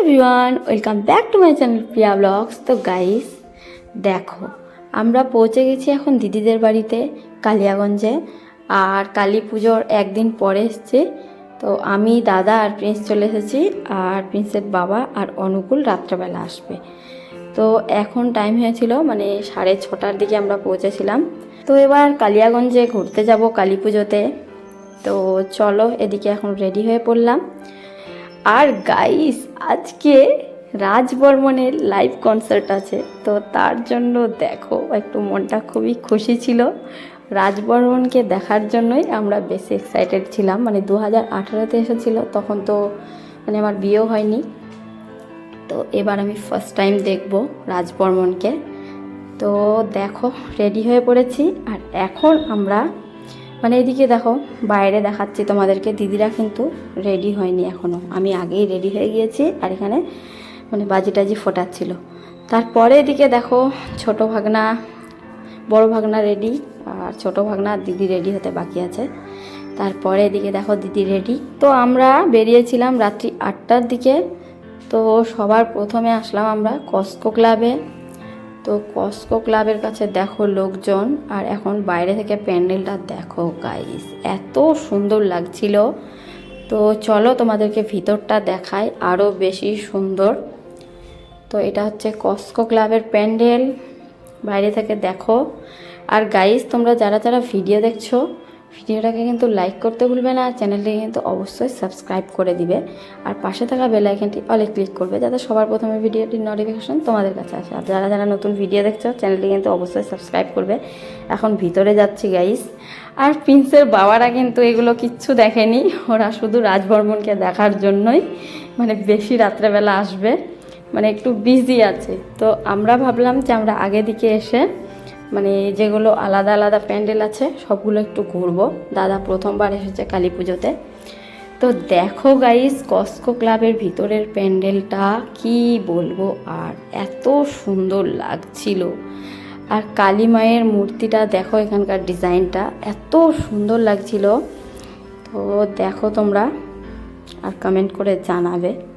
Everyone welcome back to my channel Priya vlogs তো guys দেখো, আমরা পৌঁছে গেছি এখন দিদিদের বাড়িতে, কালিয়াগঞ্জে। আর কালী পুজোর একদিন পরে এসছে। তো আমি, দাদা আর প্রিন্স চলে এসেছি। আর প্রিন্সের বাবা আর অনুকূল রাত্রেবেলা আসবে। তো এখন টাইম হয়েছিল মানে সাড়ে ছটার দিকে আমরা পৌঁছেছিলাম। তো এবার কালিয়াগঞ্জে ঘুরতে যাব কালী পুজোতে। তো চলো, এদিকে এখন রেডি হয়ে পড়লাম। আর গাইস আজকে রাজ বর্মনের লাইভ কনসার্ট আছে, তো তার জন্য দেখো, একটু মনটা খুবই খুশি ছিল। রাজ বর্মনকে দেখার জন্যই আমরা বেশি এক্সাইটেড ছিলাম মানে দু হাজার আঠারোতে এসেছিল, তখন তো মানে আমার বিয়েও হয়নি। তো এবার আমি ফার্স্ট টাইম দেখব রাজ বর্মনকে তো দেখো রেডি হয়ে পড়েছি, আর এখন আমরা মানে এদিকে দেখো, বাইরে দেখাচ্ছি তোমাদেরকে। দিদিরা কিন্তু রেডি হয়নি এখনও আমি আগেই রেডি হয়ে গিয়েছি আর এখানে মানে বাজি টাজি ফোটাচ্ছিল। তারপরে এদিকে দেখো, ছোট ভাগনা, বড় ভাগনা রেডি আর ছোট ভাগনা দিদি রেডি হতে বাকি আছে। তারপরে এদিকে দেখো, দিদি রেডি তো আমরা বেরিয়েছিলাম রাত্রি আটটার দিকে। তো সবার প্রথমে আসলাম আমরা কস্কো ক্লাবে তো কস্কো ক্লাবের কাছে দেখো লোকজন, আর এখন বাইরে থেকে প্যান্ডেলটা দেখো গাইস এত সুন্দর লাগছিল। তো চলো তোমাদেরকে ভিতরটা দেখাই আরও বেশি সুন্দর। তো এটা হচ্ছে কস্কো ক্লাবের প্যান্ডেল, বাইরে থেকে দেখো। আর গাইস তোমরা যারা যারা ভিডিও দেখছ ভিডিওটাকে কিন্তু লাইক করতে ভুলবে না চ্যানেলটিকে কিন্তু অবশ্যই সাবস্ক্রাইব করে দিবে। আর পাশে থাকা বেল আইকনটি অলে ক্লিক করবে, যাতে সবার প্রথমে ভিডিওটির নোটিফিকেশন তোমাদের কাছে আসে। আর যারা যারা নতুন ভিডিও দেখছ চ্যানেলটি কিন্তু অবশ্যই সাবস্ক্রাইব করবে। এখন ভিতরে যাচ্ছি গাইস আর প্রিন্সের বাবারা কিন্তু এগুলো কিচ্ছু দেখেনি। ওরা শুধু রাজবর্মনকে দেখার জন্যই মানে বেশি রাত্রেবেলা আসবে। মানে একটু বিজি আছে। তো আমরা ভাবলাম যে আমরা আগে দিকে এসে মানে যেগুলো আলাদা আলাদা প্যান্ডেল আছে, সবগুলো একটু ঘুরবো। দাদা প্রথমবার এসেছে কালী পুজোতে। তো দেখো গাইস কস্কো ক্লাবের ভিতরের প্যান্ডেলটা কি বলব আর এত সুন্দর লাগছিল। আর কালী মায়ের মূর্তিটা দেখো এখানকার ডিজাইনটা, এত সুন্দর লাগছিল। তো দেখো তোমরা, আর কমেন্ট করে জানাবে।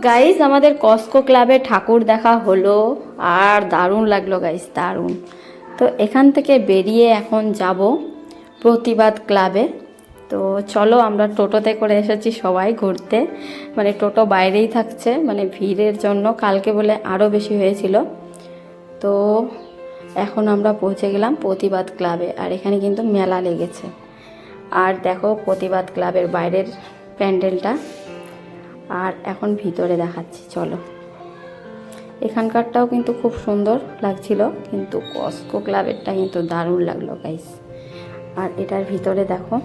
গাইস আমাদের কস্কো ক্লাবে ঠাকুর দেখা হলো আর দারুণ লাগল গাইস দারুণ। তো এখান থেকে বেরিয়ে এখন যাব প্রতিবাদ ক্লাবে তো চলো, আমরা টোটোতে করে এসেছি সবাই ঘুরতে। মানে টোটো বাইরেই থাকছে মানে ভিড়ের জন্য কালকে বলে আরও বেশি হয়েছিল। তো এখন আমরা পৌঁছে গেলাম প্রতিবাদ ক্লাবে আর এখানে কিন্তু মেলা লেগেছে। আর দেখো প্রতিবাদ ক্লাবের বাইরের প্যান্ডেলটা। আর এখন ভিতরে দেখাচ্ছি, চলো। এখানকারটাও কিন্তু খুব সুন্দর লাগছিল, কিন্তু কস্কো ক্লাবেরটা কিন্তু দারুণ লাগল গাইস আর এটার ভিতরে দেখো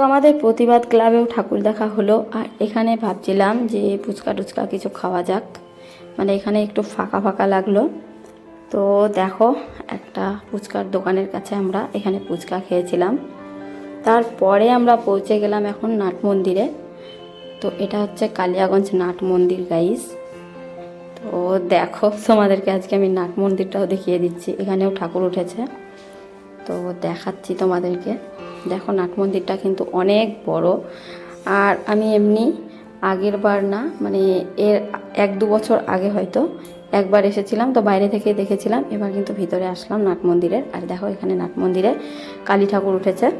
তো আমাদের প্রতিবাদ ক্লাবেও ঠাকুর দেখা হলো। আর এখানে ভাবছিলাম যে ফুচকা টুচকা কিছু খাওয়া যাক। মানে এখানে একটু ফাঁকা ফাঁকা লাগল। তো দেখো, একটা ফুচকার দোকানের কাছে আমরা এখানে ফুচকা খেয়েছিলাম। তারপরে আমরা পৌঁছে গেলাম এখন নাট মন্দিরে। তো এটা হচ্ছে কালিয়াগঞ্জ নাট মন্দির গাইস তো দেখো, তোমাদেরকে আজকে আমি নাট মন্দিরটাও দেখিয়ে দিচ্ছি। এখানেও ঠাকুর উঠেছে। তো দেখাচ্ছি তোমাদেরকে। দেখো নাট মন্দিরটা কিন্তু অনেক বড়। আর আমি এমনি আগের বার না মানে এর এক দু বছর আগে হয়তো একবার এসেছিলাম, তো বাইরে থেকে দেখেছিলাম। এবার কিন্তু ভিতরে আসলাম নাট মন্দিরের। আর দেখো এখানে নাট মন্দিরে কালী ঠাকুর উঠেছে।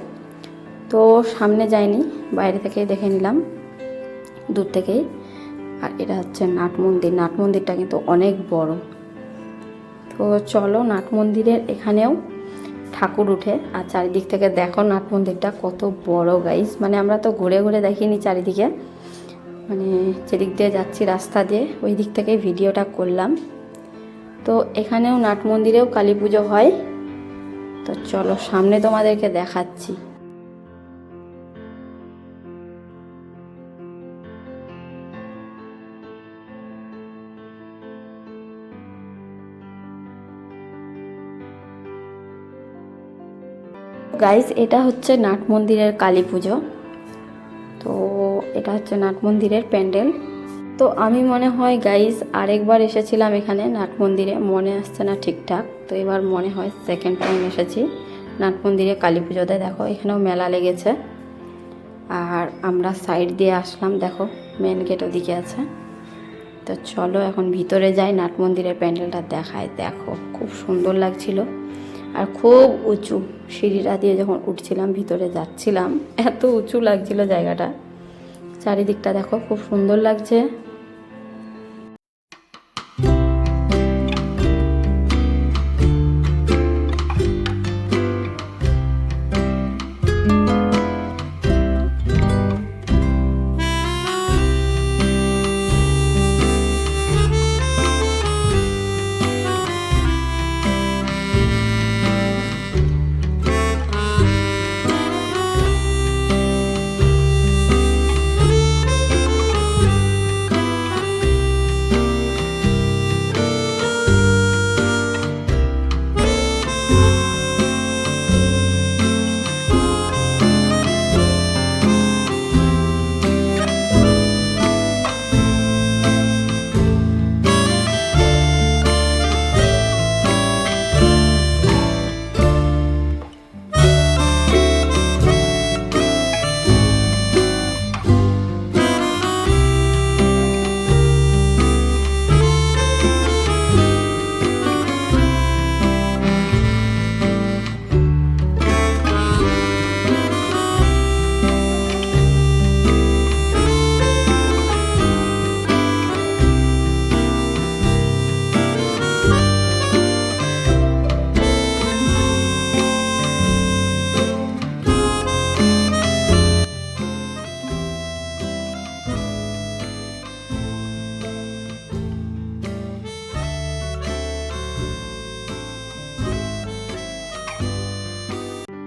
তো সামনে যাইনি, বাইরে থেকেই দেখে নিলাম, দূর থেকেই। আর এটা হচ্ছে নাট মন্দির। নাট মন্দিরটা কিন্তু অনেক বড়। তো চলো নাট মন্দিরের এখানেও ঠাকুর উঠে আর চারিদিক থেকে দেখো নাট মন্দিরটা কত বড় গাইস মানে আমরা তো ঘুরে ঘুরে দেখিনি চারিদিকে। মানে যেদিক দিয়ে যাচ্ছি রাস্তা দিয়ে, ওই দিক থেকে ভিডিওটা করলাম। তো এখানেও নাট মন্দিরেও কালী পুজো হয়। তো চলো সামনে তোমাদেরকে দেখাচ্ছি। গাইস এটা হচ্ছে নাট মন্দিরের কালী পুজো। তো এটা হচ্ছে নাট মন্দিরের প্যান্ডেল। তো আমি মনে হয় গাইস আরেকবার এসেছিলাম এখানে নাট মন্দিরে। মনে আসছে না ঠিকঠাক। তো এবার মনে হয় সেকেন্ড টাইম এসেছি নাট মন্দিরে কালী পুজোতে। দেখো, এখানেও মেলা লেগেছে। আর আমরা সাইড দিয়ে আসলাম, দেখো মেন গেট ওদিকে আছে। তো চলো এখন ভিতরে যাই নাট মন্দিরের প্যান্ডেলটা দেখায়। দেখো, খুব সুন্দর লাগছিল। আর খুব উঁচু সিঁড়িটা দিয়ে যখন উঠছিলাম, ভিতরে যাচ্ছিলাম, এত উঁচু লাগছিল জায়গাটা। চারিদিকটা দেখো, খুব সুন্দর লাগছে।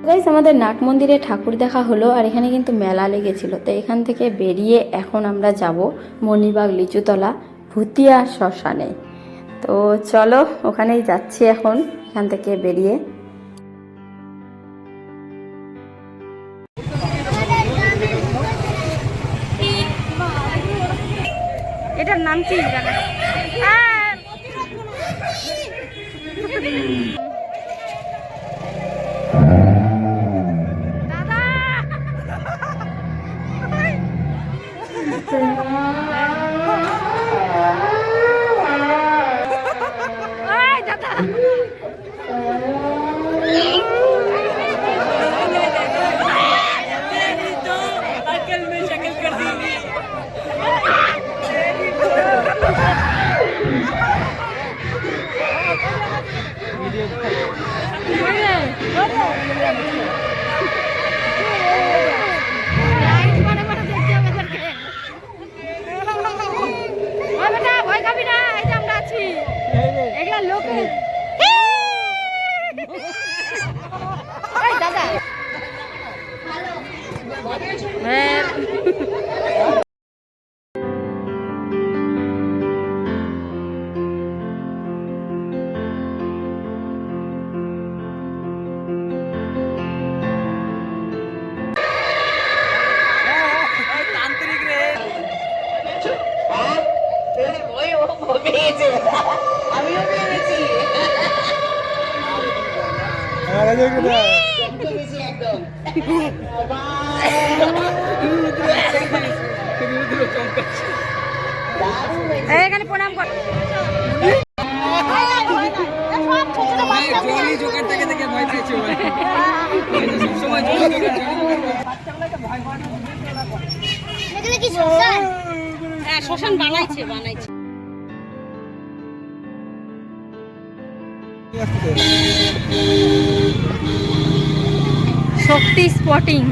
গাইস আমাদের নাট মন্দিরে ঠাকুর দেখা হলো আর এখানে কিন্তু মেলা লেগেছিল। তো এখান থেকে বেরিয়ে এখন আমরা যাব মণিবাগ লিচুতলা ভুতিয়া শ্মশানে। তো চলো ওখানেই যাচ্ছি এখন। এখান থেকে বেরিয়ে। এটার নাম কি জানা? এখানে প্রণাম কর। জলি জোগাড় থেকে থেকে ভয় পেয়েছে সবসময় জলি জোগাড়, জলি জোগাড়। এগুলো কি শ্মশান হ্যাঁ শ্মশান বানাইছে বানাইছে। শক্তি স্পটিং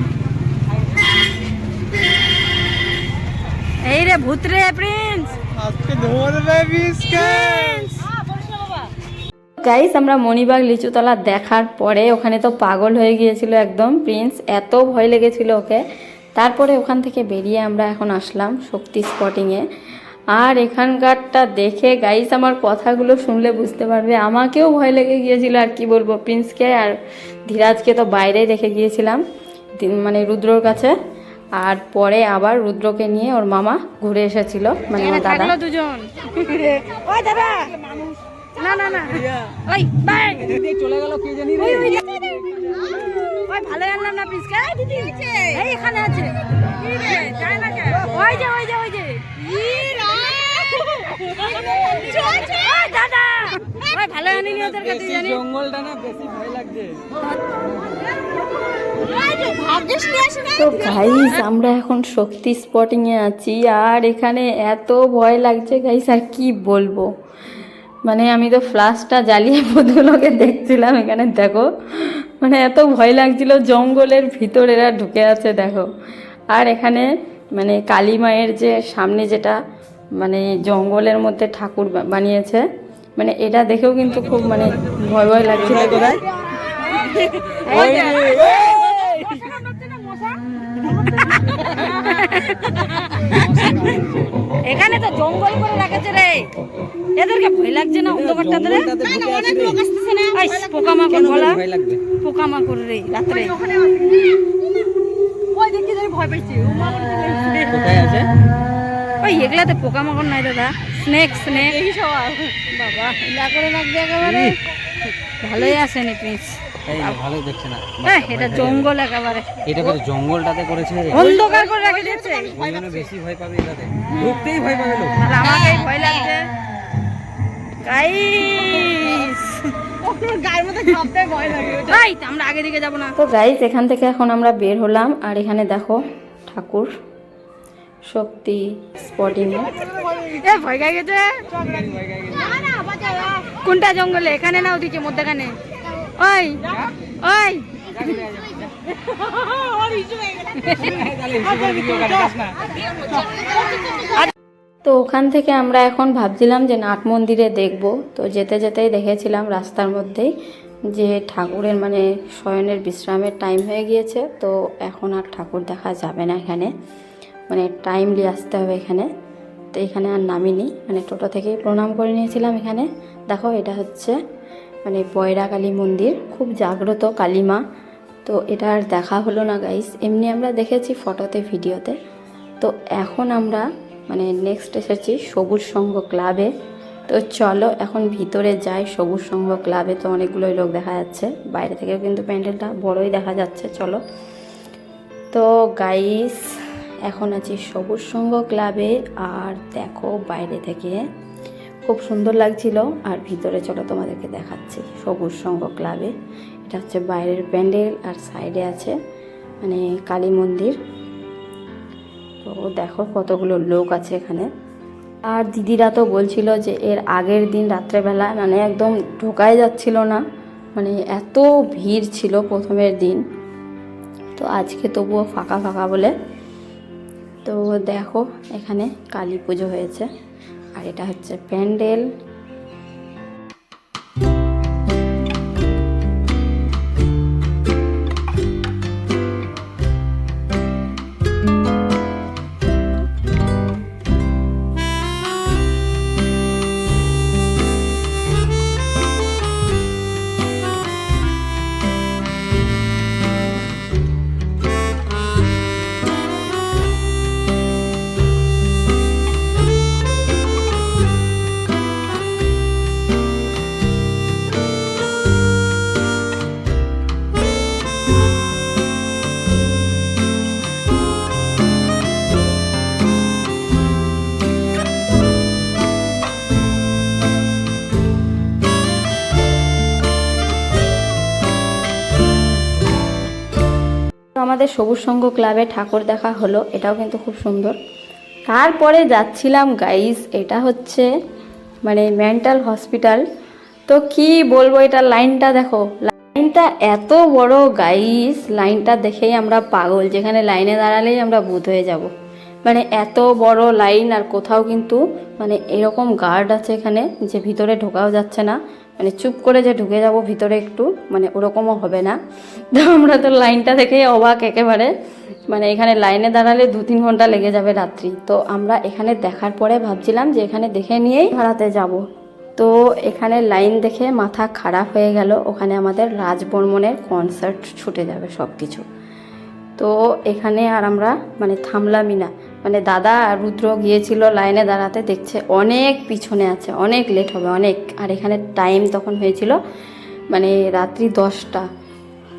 এই রে ভূত রে প্রিন্স আজকে ধরবে বিস্কুট গাইস আমরা মণিবাগ লিচুতলা দেখার পরে ওখানে তো পাগল হয়ে গিয়েছিল একদম। প্রিন্স এত ভয় লেগেছিল ওকে। তারপরে ওখান থেকে বেরিয়ে আমরা এখন আসলাম শক্তি স্পটিংয়ে আর এখানকারটা দেখে গাইস আমার কথাগুলো শুনলে বুঝতে পারবে। আমাকেও ভয় লেগে গিয়েছিল আর কি বলব প্রিন্সকে আর ধীরাজকে তো বাইরেই রেখে গিয়েছিলাম মানে রুদ্রর কাছে। আর পরে আবার রুদ্রকে নিয়ে ওর মামা ঘুরে এসেছিল মানে আমার দাদা। দুজন। ওই দাদা! না না না। ওই বাই। চলে গেল কে জানি রে ওই ওই ওই ভালো আনলাম না প্রিন্স দিদি এই এখানে আছে। যায় না কে ওই যে ওই যে ওই যে। ওই ওই ভালো ওদের কাছে জানি জঙ্গলটা না বেশি ভয় লাগছে তো গাইস আমরা এখন শক্তি স্পটিং এ আছি, আর এখানে এত ভয় লাগছে গাইস আর কি বলব? মানে আমি তো ফ্লাশটা জ্বালিয়ে ভূতগুলোকে দেখছিলাম, এখানে দেখো মানে এত ভয় লাগছিল, জঙ্গলের ভিতর এরা ঢুকে আছে, দেখো। আর এখানে মানে কালী মায়ের যে সামনে যেটা মানে জঙ্গলের মধ্যে ঠাকুর বানিয়েছে। মানে এটা দেখেও কিন্তু খুব মানে ভয় ভয় লাগছিল এখানে তো জঙ্গল করে রাখেছে রে। এদেরকে ভয় লাগছে না অন্ধকারটাতে রে? এই পোকামাকড় বলা। ভয় লাগবে পোকামাকড় রে রাত্রে। ওই দেখি ধরে ভয় পাইছি কোথায় আছে? ওই এগুলাতে পোকামাকড় নাই দাদা। স্নেক স্নেক সব বাবা ইলা করে রাখবে একেবারে। ভালোই আছে নি প্রিন্স। এই দেখছে না। এটা জঙ্গল একেবারে। এটা করে জঙ্গলটাতে করেছে? অন্ধকার করে রেখে দিয়েছে। বেশি ভয় পাবে এটাতে। ঢুকতেই ভয় পাবে লোক। আর আমাকেই ভয় লাগছে। গাইস গায়ের মধ্যে ভাবতে ভয় লাগে এই আমরা আগে দিকে যাব না। তো গাইস এখান থেকে এখন আমরা বের হলাম। আর এখানে দেখো ঠাকুর। শক্তি স্পটিং। এ ভয় গাই গেছে। কোনটা জঙ্গলে? এখানে না ওদিকে মধ্যখানে? ওই ওই। তো ওখান থেকে আমরা এখন ভাবছিলাম যে নাট মন্দিরে দেখব। তো যেতে যেতেই দেখেছিলাম রাস্তার মধ্যেই যে ঠাকুরের মানে শয়নের বিশ্রামের টাইম হয়ে গিয়েছে। তো এখন আর ঠাকুর দেখা যাবে না এখানে। মানে টাইমলি আসতে হবে এখানে। তো এখানে আর নামিনি। মানে টোটো থেকেই প্রণাম করে নিয়েছিলাম এখানে। দেখো, এটা হচ্ছে মানে বয়রা কালী মন্দির। খুব জাগ্রত কালী মা। তো এটা আর দেখা হলো না গাইস এমনি আমরা দেখেছি ফটোতে ভিডিওতে। তো এখন আমরা মানে নেক্সট এসেছি সবুজ সংঘ ক্লাবে তো চলো, এখন ভিতরে যাই সবুজ সংঘ ক্লাবে তো অনেকগুলোই লোক দেখা যাচ্ছে। বাইরে থেকেও কিন্তু প্যান্ডেলটা বড়ই দেখা যাচ্ছে, চলো। তো গাইস এখন আছি সবুজ সংঘ ক্লাবে আর দেখো বাইরে থেকে খুব সুন্দর লাগছিল আর ভিতরে চলো তোমাদেরকে দেখাচ্ছি সবুজ সংঘ ক্লাবে। এটা হচ্ছে বাইরের প্যান্ডেল আর সাইডে আছে মানে কালী মন্দির। তো দেখো কতগুলো লোক আছে এখানে। আর দিদিরা তো বলছিল যে এর আগের দিন রাত্রেবেলা মানে একদম ঢোকাই যাচ্ছিল না। মানে এত ভিড় ছিল প্রথমের দিন। তো আজকে তবুও ফাঁকা ফাঁকা বলে তো দেখো এখানে কালী পুজো হয়েছে। আর এটা হচ্ছে প্যান্ডেল। সবুজ সংঘ ক্লাবে ঠাকুর দেখা হলো, এটাও কিন্তু খুব সুন্দর। তারপরে যাচ্ছিলাম গাইস এটা হচ্ছে মানে মেন্টাল হসপিটাল তো কি বলব, এটা লাইনটা দেখো, লাইনটা এত বড় গাইস লাইনটা দেখেই আমরা পাগল, যেখানে লাইনে দাঁড়ালেই আমরা বুধ হয়ে যাব। মানে এত বড় লাইন আর কোথাও কিন্তু মানে এরকম গার্ড আছে এখানে, যে ভিতরে ঢোকাও যাচ্ছে না। মানে চুপ করে যে ঢুকে যাব ভিতরে একটু মানে ওরকমও হবে না। তো আমরা তো লাইনটা দেখেই অবাক একেবারে। মানে এখানে লাইনে দাঁড়ালে দু তিন ঘণ্টা লেগে যাবে রাত্রি। তো আমরা এখানে দেখার পরে ভাবছিলাম যে এখানে দেখে নিয়েই ভাড়াতে যাব। তো এখানে লাইন দেখে মাথা খারাপ হয়ে গেল। ওখানে আমাদের রাজবর্মনের কনসার্ট ছুটে যাবে সব কিছু তো এখানে আর আমরা মানে থামলামই না। মানে দাদা আর রুদ্র গিয়েছিল লাইনে দাঁড়াতে, দেখছে অনেক পিছনে আছে, অনেক লেট হবে, অনেক। আর এখানে টাইম তখন হয়েছিল মানে রাত্রি দশটা।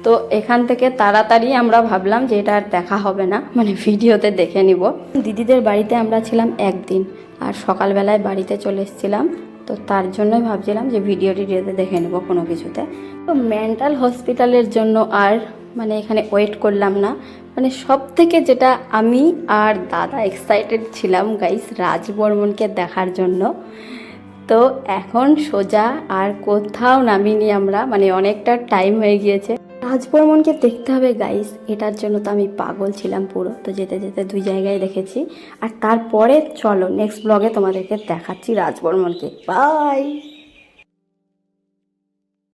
তো এখান থেকে তাড়াতাড়ি আমরা ভাবলাম যে এটা আর দেখা হবে না মানে ভিডিওতে দেখে নিব। দিদিদের বাড়িতে আমরা ছিলাম একদিন, আর সকালবেলায় বাড়িতে চলে এসেছিলাম। তো তার জন্যই ভাবছিলাম যে ভিডিও টিডিওতে দেখে নেব কোনো কিছুতে। তো মেন্টাল হসপিটালের জন্য আর মানে এখানে ওয়েট করলাম না। মানে সব থেকে যেটা আমি আর দাদা এক্সাইটেড ছিলাম গাইস রাজবর্মনকে দেখার জন্য। তো এখন সোজা আর কোথাও নামিনি আমরা মানে অনেকটা টাইম হয়ে গিয়েছে। রাজবর্মনকে দেখতে হবে গাইস এটার জন্য তো আমি পাগল ছিলাম পুরো। তো যেতে যেতে দুই জায়গায় দেখেছি। আর তারপরে চলো নেক্সট ব্লগে তোমাদেরকে দেখাচ্ছি রাজবর্মনকে। বাই